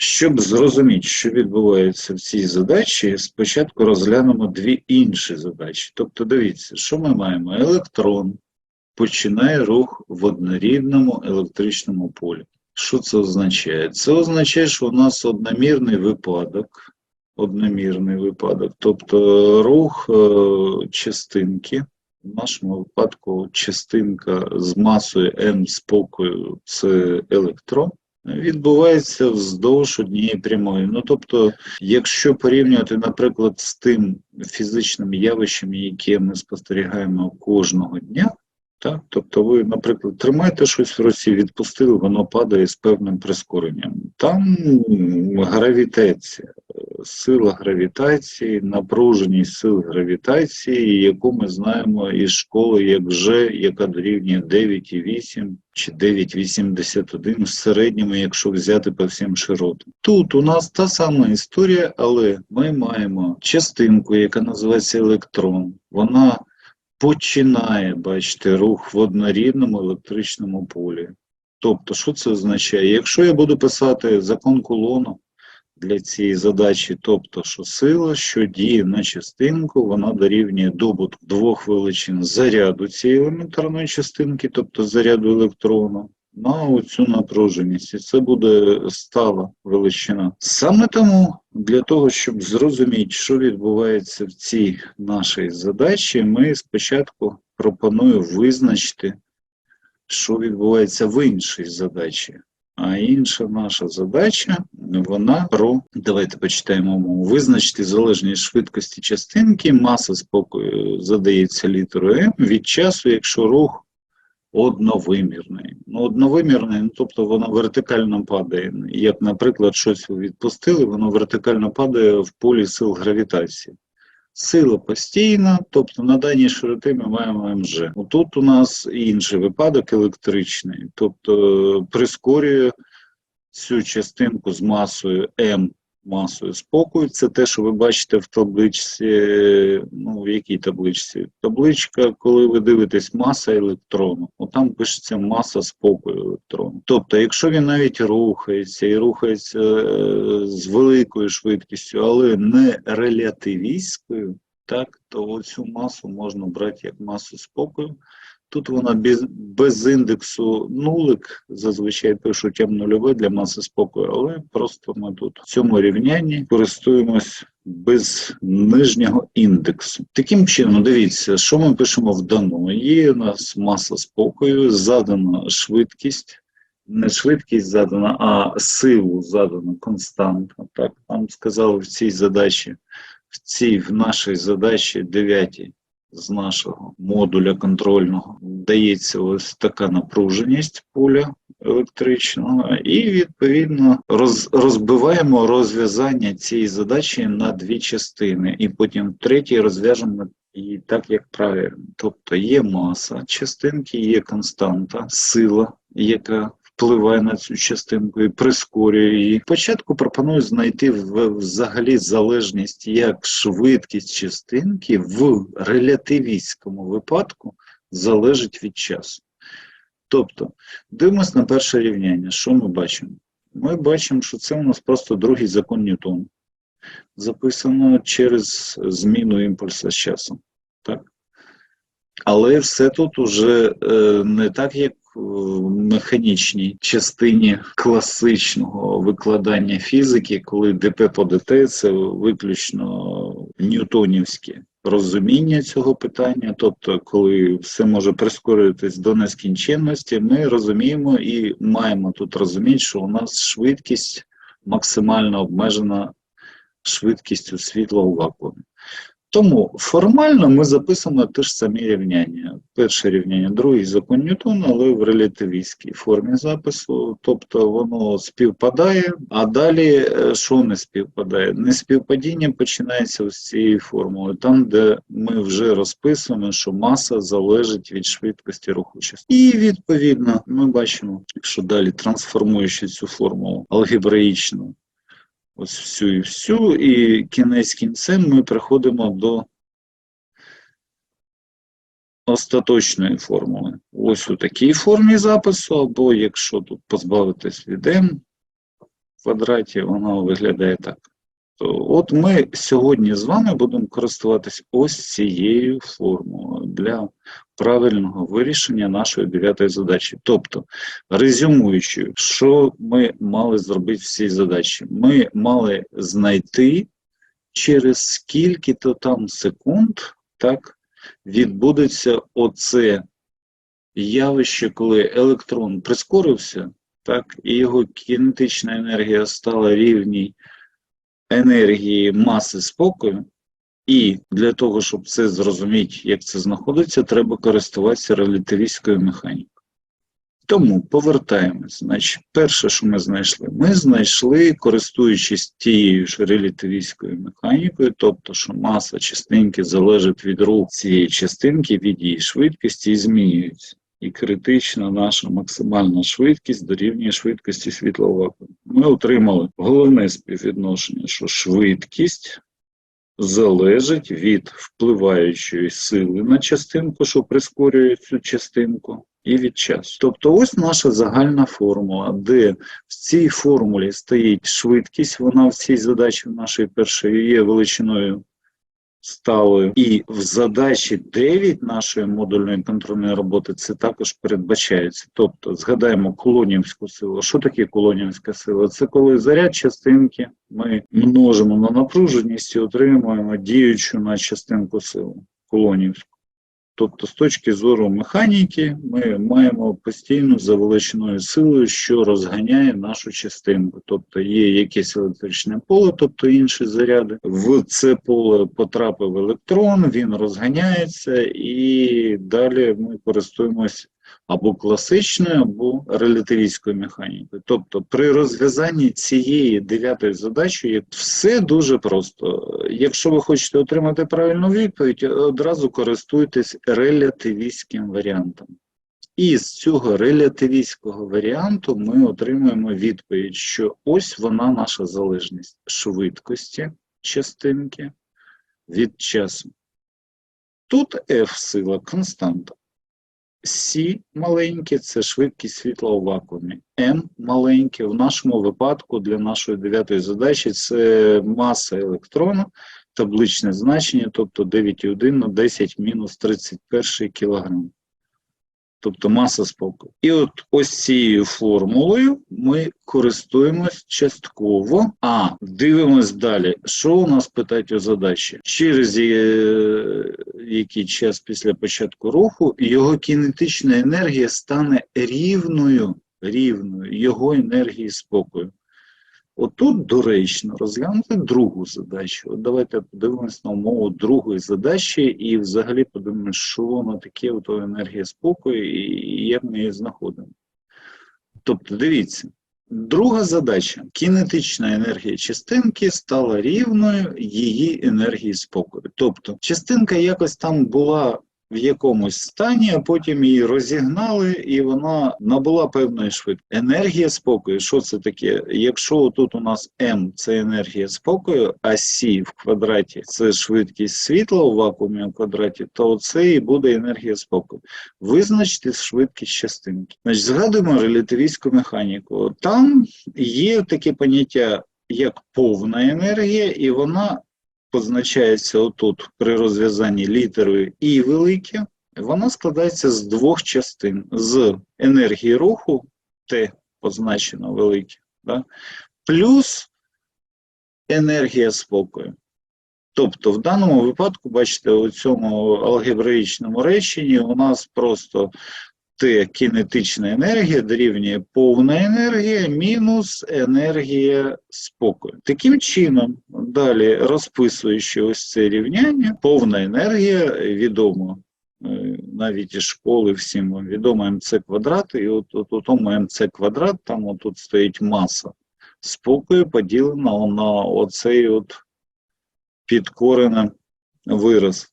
Щоб зрозуміти, що відбувається в цій задачі, спочатку розглянемо дві інші задачі. Тобто, дивіться, що ми маємо? Електрон починає рух в однорідному електричному полі. Що це означає? Це означає, що у нас одномірний випадок. Одномірний випадок, тобто рух е, частинки, в нашому випадку частинка з масою m спокою це електрон, відбувається вздовж однієї прямої. Ну тобто, якщо порівнювати, наприклад, з тим фізичним явищем, яке ми спостерігаємо кожного дня, так, тобто ви, наприклад, тримаєте щось в руці, відпустили, воно падає з певним прискоренням. Там гравітація, сила гравітації, напруженість сил гравітації, яку ми знаємо із школи як G, яка дорівнює 9,8 чи 9,81 в середньому, якщо взяти по всім широтам. Тут у нас та сама історія, але ми маємо частинку, яка називається електрон. Вона починає, бачите, рух в однорідному електричному полі. Тобто, що це означає? Якщо я буду писати закон Кулону для цієї задачі, тобто, що сила, що діє на частинку, вона дорівнює добутку двох величин заряду цієї елементарної частинки, тобто заряду електрону, на оцю напруженість. І це буде стала величина. Саме тому, для того, щоб зрозуміти, що відбувається в цій нашій задачі, ми спочатку пропоную визначити, що відбувається в іншій задачі. А інша наша задача, вона про, давайте почитаємо мову, визначити залежність швидкості частинки, маса спокою задається літерою М від часу, якщо рух одновимірний. Ну, одновимірний, ну, тобто воно вертикально падає. Як, наприклад, щось відпустили, воно вертикально падає в полі сил гравітації. Сила постійна, тобто на даній широти ми маємо МЖ. Тут у нас інший випадок електричний, тобто прискорює цю частинку з масою М, масою спокою. Це те, що ви бачите в табличці. Ну, в якій табличці? Табличка, коли ви дивитесь маса електрону, там пишеться маса спокою електрону. Тобто, якщо він навіть рухається і рухається е, з великою швидкістю, але не релятивістською, так, то цю масу можна брати як масу спокою. Тут вона без, без індексу нулик, зазвичай пишуть М0 для маси спокою, але просто ми тут в цьому рівнянні користуємось без нижнього індексу. Таким чином, дивіться, що ми пишемо в даному. Є у нас маса спокою, задана швидкість, не швидкість задана, а силу задана константа. Так, нам сказали в цій задачі, в цій в нашій задачі 9 з нашого модуля контрольного дається ось така напруженість поля електричного, і відповідно роз, розбиваємо розв'язання цієї задачі на дві частини, і потім третій розв'яжемо її так, як правильно. Тобто є маса частинки, є константа, сила, яка впливає на цю частинку і прискорює її. Спочатку пропоную знайти взагалі залежність як швидкість частинки в релятивістському випадку залежить від часу. Тобто, дивимось на перше рівняння. Що ми бачимо? Ми бачимо, що це у нас просто другий закон Ньютона. Записано через зміну імпульсу з часом. Так? Але все тут уже е, не так, як механічній частині класичного викладання фізики, коли ДП по ДТ це виключно ньютонівське розуміння цього питання. Тобто, коли все може прискорюватись до нескінченності, ми розуміємо і маємо тут розуміти, що у нас швидкість максимально обмежена швидкістю світла у вакуумі. Тому формально ми записуємо те ж самі рівняння. Перше рівняння, другий закон Ньютона, але в релятивістській формі запису. Тобто воно співпадає, а далі е, що не співпадає? Неспівпадіння починається з цієї формули, там, де ми вже розписуємо, що маса залежить від швидкості руху частини. І відповідно ми бачимо, що далі трансформуючи цю формулу алгебраїчно ось всю і всю, і кінець кінцем ми приходимо до остаточної формули. Ось у такій формі запису, або якщо тут позбавитись від m, квадраті, воно виглядає так. От ми сьогодні з вами будемо користуватись ось цією формулою для правильного вирішення нашої дев'ятої задачі. Тобто, резюмуючи, що ми мали зробити в цій задачі? Ми мали знайти, через скільки-то там секунд так, відбудеться оце явище, коли електрон прискорився, так, і його кінетична енергія стала рівній енергії маси спокою. І для того, щоб це зрозуміти, як це знаходиться, треба користуватися релятивістською механікою. Тому повертаємось. Значить, перше, що ми знайшли, ми знайшли, користуючись тією ж релятивістською механікою, тобто, що маса частинки залежить від руху цієї частинки, від її швидкості і змінюється. І критична наша максимальна швидкість дорівнює швидкості світлового. Ми отримали головне співвідношення, що швидкість залежить від впливаючої сили на частинку, що прискорює цю частинку, і від часу. Тобто ось наша загальна формула, де в цій формулі стоїть швидкість, вона в цій задачі в нашій першої є величиною сталою. І в задачі 9 нашої модульної контрольної роботи це також передбачається. Тобто, згадаємо колонівську силу. Що таке колонівська сила? Це коли заряд частинки ми множимо на напруженість і отримуємо діючу на частинку силу кулонівську. Тобто, з точки зору механіки, ми маємо постійну завеличеною силою, що розганяє нашу частинку. Тобто є якесь електричне поле, тобто інші заряди. В це поле потрапив електрон, він розганяється, і далі ми користуємось або класичною, або релятивістською механікою. Тобто, при розв'язанні цієї дев'ятої задачі все дуже просто. Якщо ви хочете отримати правильну відповідь, одразу користуйтесь релятивістським варіантом. І з цього релятивістського варіанту ми отримуємо відповідь, що ось вона наша залежність швидкості частинки від часу. Тут F сила константа. С маленьке це швидкість світла у вакуумі. М маленьке в нашому випадку для нашої дев'ятої задачі це маса електрона, табличне значення, тобто 9,1 на 10 мінус 31 кілограм. Тобто маса спокою. І от ось цією формулою ми користуємось частково. А дивимось далі. Що у нас питають у задачі? Через е, який час після початку руху його кінетична енергія стане рівною, рівною його енергії спокою. Отут доречно розглянути другу задачу. От давайте подивимось на умову другої задачі і взагалі подивимось, що воно таке, ото енергія спокою і як ми її знаходимо. Тобто, дивіться, друга задача: кінетична енергія частинки стала рівною її енергії спокою. Тобто, частинка якось там була в якомусь стані, а потім її розігнали, і вона набула певної швидкості. Енергія спокою, що це таке? Якщо тут у нас М це енергія спокою, а С в квадраті це швидкість світла у вакуумі в квадраті, то це і буде енергія спокою. Визначте швидкість частинки. Значить, згадуємо релятивістську механіку. Там є таке поняття, як повна енергія, і вона позначається отут при розв'язанні літерою І велике, вона складається з двох частин: з енергії руху, Т позначено велике, да, плюс енергія спокою. Тобто, в даному випадку, бачите, у цьому алгебраїчному реченні у нас просто Т кінетична енергія дорівнює повна енергія мінус енергія спокою. Таким чином, далі розписуючи ось це рівняння, повна енергія відомо. е, Навіть із школи всім відомо МЦ квадрат, і от, от у тому МЦ квадрат, там отут стоїть маса спокою, поділена на оцей от підкорений вираз.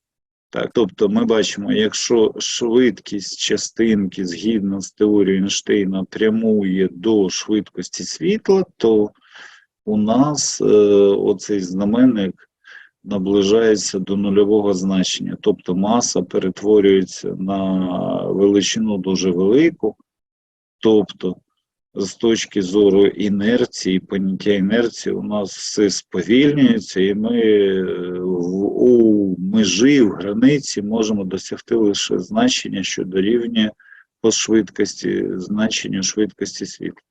Так, тобто ми бачимо, якщо швидкість частинки згідно з теорією Ейнштейна прямує до швидкості світла, то у нас е, оцей знаменник наближається до нульового значення. Тобто маса перетворюється на величину дуже велику, тобто з точки зору інерції, поняття інерції, у нас все сповільнюється, і ми е, у межі, в границі можемо досягти лише значення, що дорівнює по швидкості, значенню швидкості світла.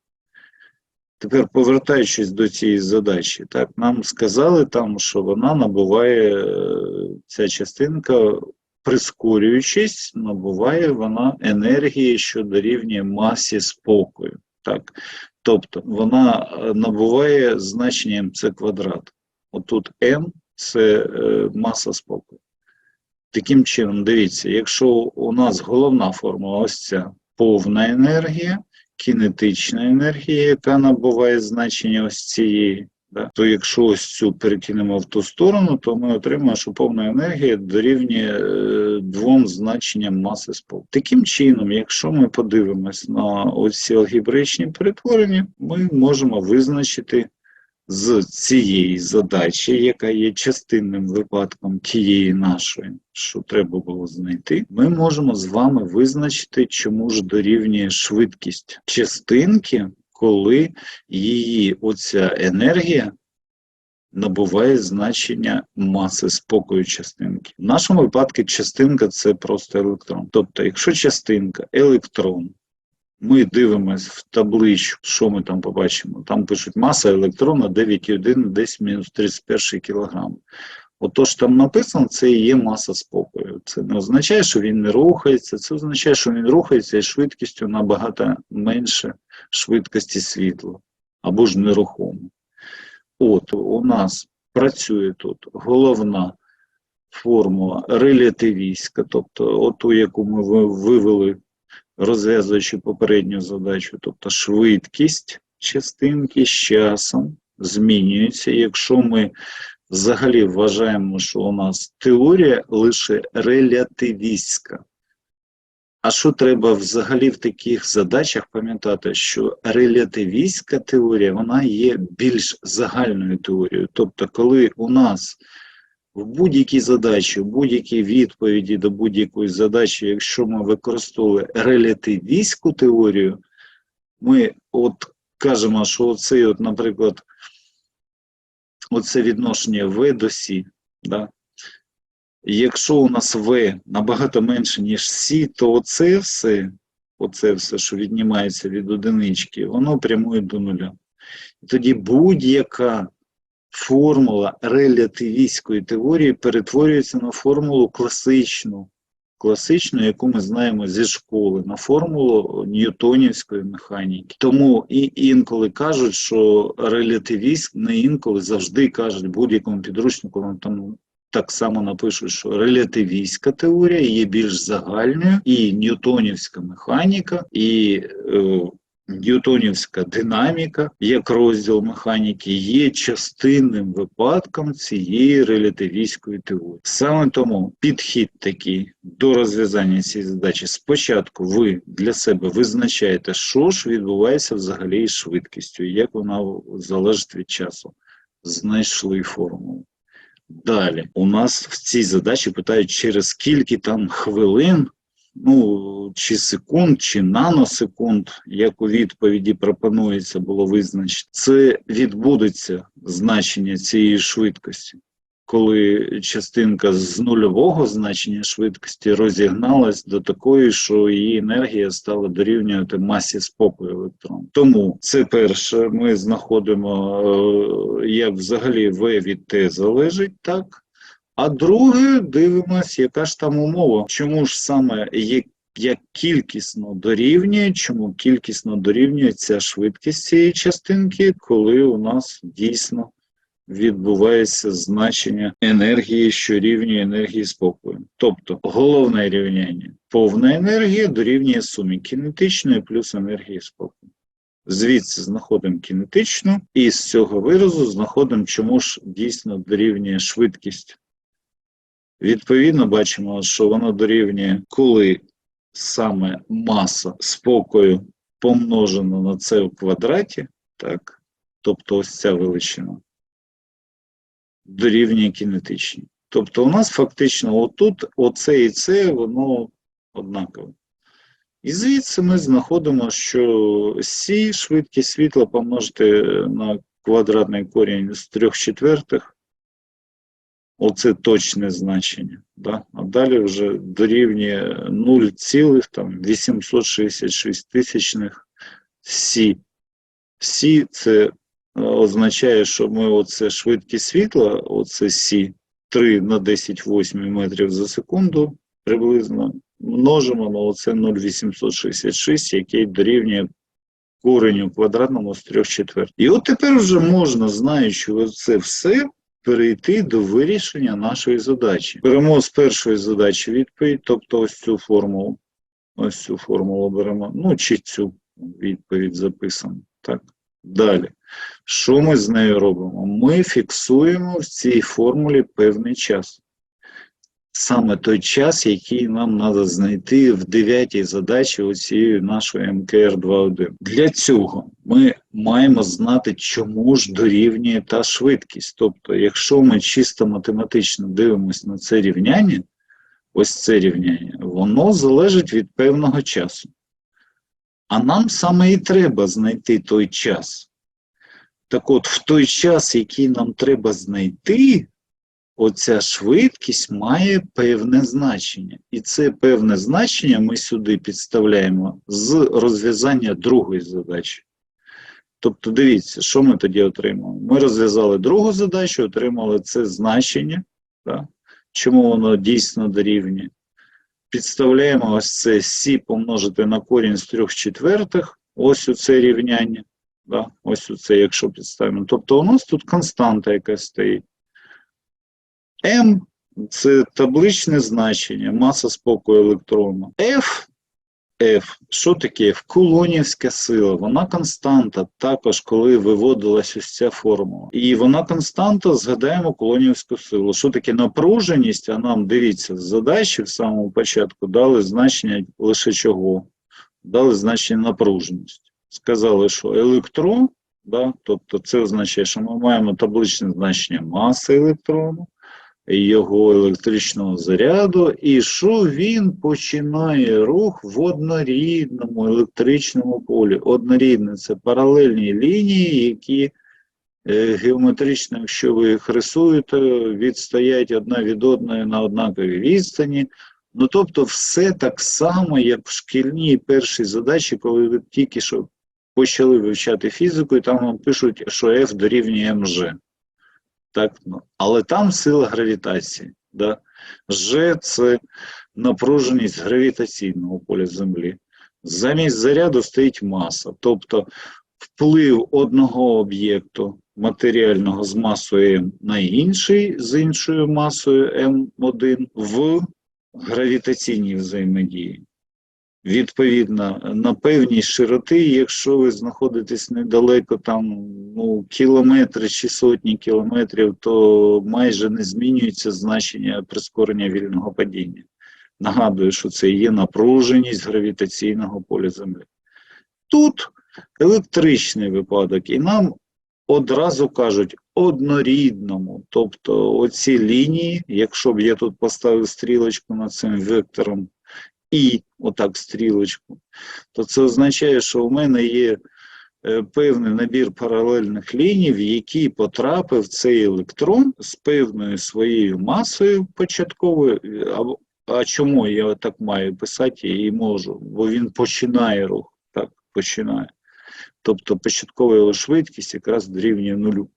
Тепер повертаючись до цієї задачі, так, нам сказали там, що вона набуває, е, ця частинка, прискорюючись, набуває вона енергії, що дорівнює масі спокою. Так? Тобто вона е, набуває значення МЦ квадрат. Отут М це е, маса спокою. Таким чином, дивіться, якщо у нас головна формула ось ця повна енергія, кінетична енергія, яка набуває значення ось цієї, да, то якщо ось цю перекинемо в ту сторону, то ми отримаємо, що повна енергія дорівнює е, двом значенням маси спокою. Таким чином, якщо ми подивимось на оці алгебраїчні перетворення, ми можемо визначити з цієї задачі, яка є частинним випадком тієї нашої, що треба було знайти, ми можемо з вами визначити, чому ж дорівнює швидкість частинки, коли її оця енергія набуває значення маси спокою частинки. В нашому випадку частинка це просто електрон. Тобто, якщо частинка електрон, ми дивимося в табличку, що ми там побачимо. Там пишуть маса електрона 9,1 десь мінус 31 кілограм. Отож, там написано, це і є маса спокою. Це не означає, що він не рухається, це означає, що він рухається і швидкістю набагато менше швидкості світла або ж нерухомо. От у нас працює тут головна формула релятивістська, тобто оту, яку ми вивели розв'язуючи попередню задачу, тобто швидкість частинки з часом змінюється. Якщо ми взагалі вважаємо, що у нас теорія лише релятивістська. А що треба взагалі в таких задачах пам'ятати, що релятивістська теорія вона є більш загальною теорією. Тобто, коли у нас в будь-якій задачі, в будь-якій відповіді до будь-якої задачі, якщо ми використовували релятивістську теорію, ми от кажемо, що оцей, от, наприклад, оце відношення В до С, да? якщо у нас В набагато менше, ніж С, то оце все, оце все, що віднімається від одинички, воно прямує до нуля. І тоді будь-яка формула релятивістської теорії перетворюється на формулу класичну, класичну, яку ми знаємо зі школи, на формулу ньютонівської механіки. Тому і інколи кажуть, що релятивіст не інколи завжди кажуть будь-якому підручнику, вам там так само напишуть, що релятивістська теорія є більш загальною, і ньютонівська механіка, і е, Ньютонівська динаміка, як розділ механіки, є частинним випадком цієї релятивістської теорії. Саме тому підхід такий до розв'язання цієї задачі. Спочатку ви для себе визначаєте, що ж відбувається взагалі із швидкістю, як вона залежить від часу. Знайшли формулу. Далі у нас в цій задачі питають, через скільки там хвилин ну, чи секунд, чи наносекунд, як у відповіді пропонується було визначити, це відбудеться значення цієї швидкості, коли частинка з нульового значення швидкості розігналась до такої, що її енергія стала дорівнювати масі спокою електронів. Тому це перше, ми знаходимо, е, як взагалі В від Т залежить, так? А друге, дивимось, яка ж там умова. Чому ж саме як кількісно дорівнює, чому кількісно дорівнює ця швидкість цієї частинки, коли у нас дійсно відбувається значення енергії, що рівнює енергії спокою. Тобто головне рівняння повна енергія дорівнює сумі кінетичної плюс енергії спокою. Звідси знаходимо кінетичну, і з цього виразу знаходимо, чому ж дійсно дорівнює швидкість. Відповідно, бачимо, що воно дорівнює, коли саме маса спокою помножена на це в квадраті, так, тобто ось ця величина, дорівнює кінетичній. Тобто у нас фактично отут, оце і це, воно однакове. І звідси ми знаходимо, що Сі швидкість світла помножити на квадратний корінь з 3 четвертих. Оце точне значення. Да? А далі вже дорівнює 0,866 тисячних Сі. Сі це е, означає, що ми оце швидкість світла, оце Сі, 3 на 10 восьмій метрів за секунду приблизно множимо на оце 0,866, який дорівнює кореню квадратному з 3 четвертих. І от тепер вже можна, знаючи це все, перейти до вирішення нашої задачі. Беремо з першої задачі відповідь, тобто ось цю формулу. Ось цю формулу беремо, ну чи цю відповідь записано. Так. Далі. Що ми з нею робимо? Ми фіксуємо в цій формулі певний час. Саме той час, який нам треба знайти в дев'ятій задачі оцієї нашої МКР 2.1. Для цього ми маємо знати, чому ж дорівнює та швидкість. Тобто, якщо ми чисто математично дивимося на це рівняння, ось це рівняння, воно залежить від певного часу. А нам саме і треба знайти той час. Так от, в той час, який нам треба знайти, оця швидкість має певне значення. І це певне значення ми сюди підставляємо з розв'язання другої задачі. Тобто, дивіться, що ми тоді отримали? Ми розв'язали другу задачу, отримали це значення. Так? Чому воно дійсно дорівнює? Підставляємо ось це Сі помножити на корінь з 3 четвертих, ось у це рівняння. Да? Ось у це, якщо підставимо. Тобто у нас тут константа якась стоїть. М це табличне значення, маса спокою електрона. F, F, що таке F? Кулонівська сила, вона константа, також коли виводилась ось ця формула. І вона константа, згадаємо кулонівську силу. Що таке напруженість? А нам дивіться, з задачі в самому початку дали значення лише чого? Дали значення напруженості. Сказали, що електрон, да, тобто це означає, що ми маємо табличне значення маси електрону його електричного заряду, і що він починає рух в однорідному електричному полі. Однорідне це паралельні лінії, які е, геометрично, якщо ви їх рисуєте, відстоять одна від одної на однаковій відстані. Ну, тобто, все так само, як в шкільній першій задачі, коли ви тільки що почали вивчати фізику, і там вам пишуть, що F дорівнює МЖ так? Ну, але там сила гравітації. Да? Ж це напруженість гравітаційного поля Землі. Замість заряду стоїть маса. Тобто вплив одного об'єкту матеріального з масою М на інший з іншою масою М1 в гравітаційній взаємодії. Відповідно, на певній широти, якщо ви знаходитесь недалеко, там ну, кілометри чи сотні кілометрів, то майже не змінюється значення прискорення вільного падіння. Нагадую, що це є напруженість гравітаційного поля Землі. Тут електричний випадок, і нам одразу кажуть однорідному. Тобто оці лінії, якщо б я тут поставив стрілочку над цим вектором, і отак стрілочку, то це означає, що у мене є е, певний набір паралельних ліній, в які потрапив цей електрон з певною своєю масою початковою. А, а чому я так маю писати і можу? Бо він починає рух, так, починає. Тобто початкова його швидкість якраз дорівнює нулю.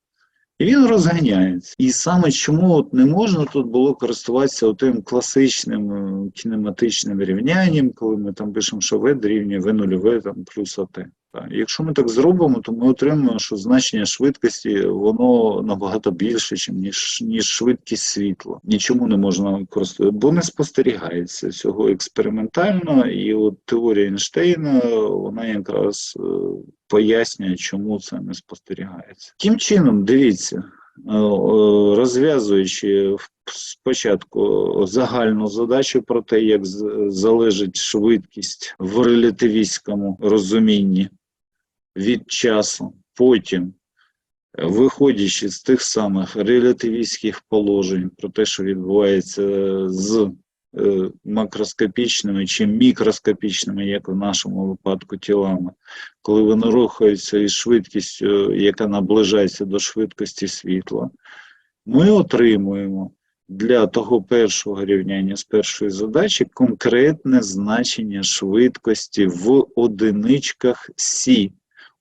І він розганяється. І саме чому от не можна тут було користуватися тим класичним е, кінематичним рівнянням, коли ми там пишемо, що V дорівнює V нульове плюс АТ. Якщо ми так зробимо, то ми отримаємо, що значення швидкості воно набагато більше, ніж ніж швидкість світла. Нічому не можна користуватися, бо не спостерігається цього експериментально, і от теорія Ейнштейна, вона якраз е, пояснює, чому це не спостерігається. Тим чином, дивіться, е, розв'язуючи спочатку загальну задачу про те, як залежить швидкість в релятивістському розумінні від часу, потім, виходячи з тих самих релятивістських положень про те, що відбувається з е, макроскопічними чи мікроскопічними, як в нашому випадку, тілами, коли вони рухаються із швидкістю, яка наближається до швидкості світла, ми отримуємо для того першого рівняння з першої задачі конкретне значення швидкості в одиничках Сі.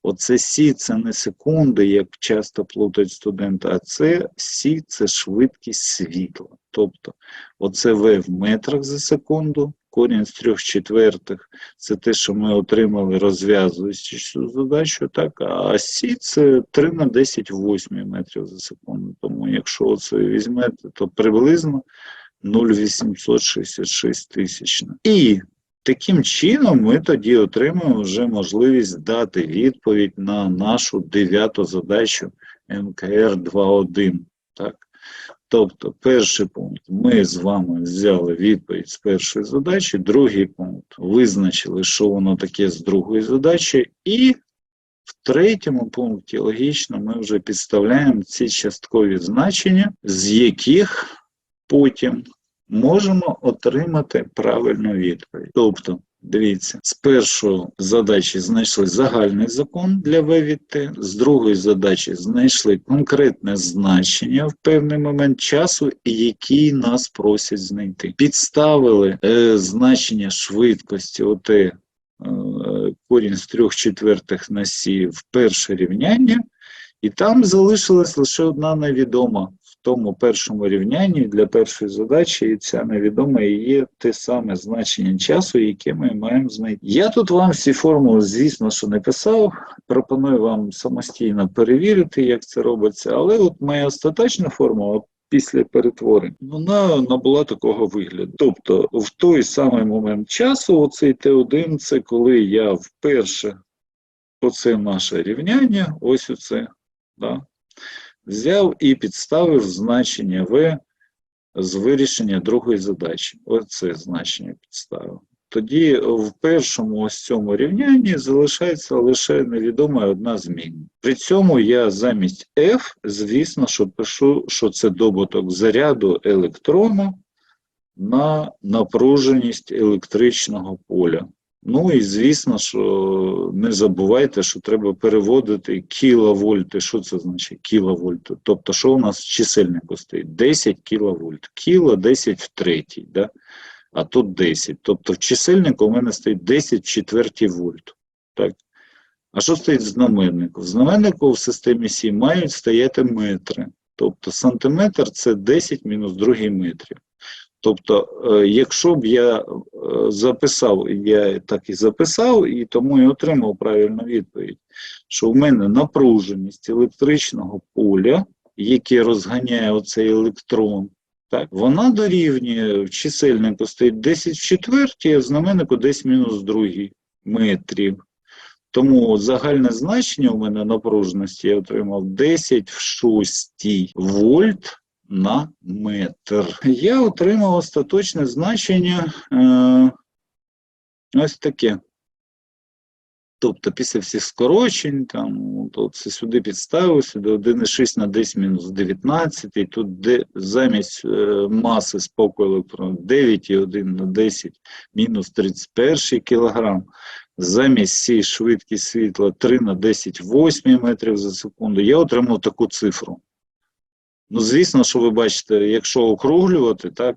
Оце Сі це не секунди, як часто плутають студенти, а це Сі це швидкість світла. Тобто, оце В в метрах за секунду, корінь з трьох четвертих це те, що ми отримали, розв'язуючи цю задачу, так, а Сі це 3 на 10 в 8 метрів за секунду. Тому якщо це візьмете, то приблизно 0,866 тисячна. І таким чином ми тоді отримаємо вже можливість дати відповідь на нашу дев'яту задачу МКР 2.1. Так? Тобто, перший пункт ми з вами взяли відповідь з першої задачі, другий пункт визначили, що воно таке з другої задачі, і в третьому пункті логічно ми вже підставляємо ці часткові значення, з яких потім можемо отримати правильну відповідь. Тобто, дивіться, з першої задачі знайшли загальний закон для В від Т, з другої задачі знайшли конкретне значення в певний момент часу, який нас просять знайти. Підставили е, значення швидкості ОТ е, корінь з трьох четвертих на сі в перше рівняння, і там залишилась лише одна невідома тому першому рівнянні для першої задачі, і ця невідома і є те саме значення часу, яке ми маємо знайти. Я тут вам всі формули, звісно, що не писав. Пропоную вам самостійно перевірити, як це робиться, але от моя остаточна формула. Після перетворень вона набула такого вигляду. Тобто, в той самий момент часу, оцей Т1, це коли я вперше оце наше рівняння, ось оце, да, взяв і підставив значення В з вирішення другої задачі. Оце значення підставив. Тоді в першому ось цьому рівнянні залишається лише невідома одна змінна. При цьому я замість F, звісно, що пишу, що це добуток заряду електрона на напруженість електричного поля. Ну і звісно, що не забувайте, що треба переводити кіловольти. Що це значить кіловольти? Тобто, що у нас в чисельнику стоїть? 10 кіловольт. Кіло 10 в третій, да? а тут 10. Тобто в чисельнику у мене стоїть 10 в четвертій вольт. Так? А що стоїть в знаменнику? В знаменнику в системі Сі мають стояти метри. Тобто сантиметр це 10 мінус другий метрів. Тобто, е, якщо б я е, записав, я так і записав, і тому і отримав правильну відповідь, що в мене напруженість електричного поля, яке розганяє оцей електрон, так, вона дорівнює в чисельнику стоїть 10 в четвертій, а в знаменнику десь мінус другий метрів. Тому загальне значення у мене напруженості я отримав 10 в шостій вольт на метр. Я отримав остаточне значення е, ось таке. Тобто після всіх скорочень, там, то це сюди підставив, сюди 1,6 на 10 мінус 19, і тут де, замість е, маси спокою електрону 9,1 на 10 мінус 31 кілограм. Замість цієї швидкість світла 3 на 10 8 метрів за секунду, я отримав таку цифру. Ну, звісно, що ви бачите, якщо округлювати, так,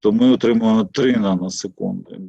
то ми отримуємо 3 наносекунди.